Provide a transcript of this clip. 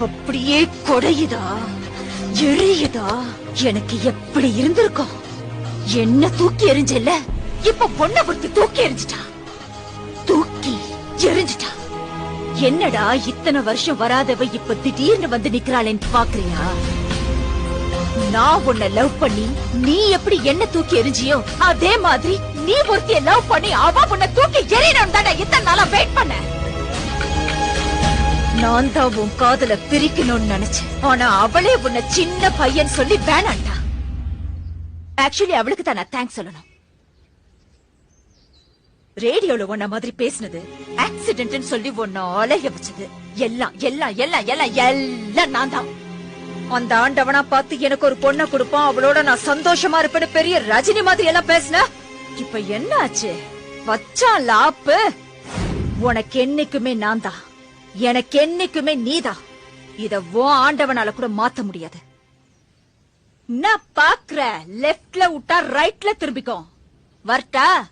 அப்படியே கொடையுதா? எரியுதா? எனக்கு எப்படி இருந்திருக்கும்? என்ன தூக்கி எரிஞ்சல இப்ப பொண்ண பொறுத்து தூக்கி எரிஞ்சிட்டா தூக்கி எரிஞ்சிட்டா என்னடா இத்தனை வருஷம் வராதவ இப்ப திடீர்னு வந்து நிக்கிறாளேன்னு பாக்குறியா? நான் உன்னை லவ் பண்ணி நீ எப்படி என்ன தூக்கி எரிஞ்சியோ அதே மாதிரி நீ ஒருத்திய லவ் பண்ணி அவ உன்னை தூக்கி எறியணும் தானே இத்தனை நாளா வெயிட் பண்ண? நான் தான் உன் காதல பிரிக்கணும்னு நினைச்சேன். ஆனா அவளே உன்னை சின்ன பையன் சொல்லி வேணாண்டா ஆக்சுவலி அவளுக்கு தான் நான் தேங்க்ஸ் சொல்லணும். ரேடியோல உன்ன மாதிரி பேசினது ஆக்சிடென்ட்னு சொல்லி உன்னை அலைய வச்சது. எல்லாம் எல்லாம் எல்லாம் எல்லாம் எல்லாம் நான் தான். அந்த ஆண்டவனா பார்த்து எனக்கு ஒரு பொண்ணை கொடுப்பான் அவளோட நான் சந்தோஷமா இருப்பேன்னு பெரிய ரஜினி மாதிரி எல்லாம் பேசின. இப்ப என்ன ஆச்சு வச்சான் லாப்பு. உனக்கு என்னைக்குமே நான் தான். எனக்கு என்னைக்குமே நீதான் இத ஓ ஆண்டவனால கூட மாத்த முடியாது. நான் பாக்குற லெப்ட்ல விட்டா ரைட்ல திரும்பிக்கும் வரட்டா?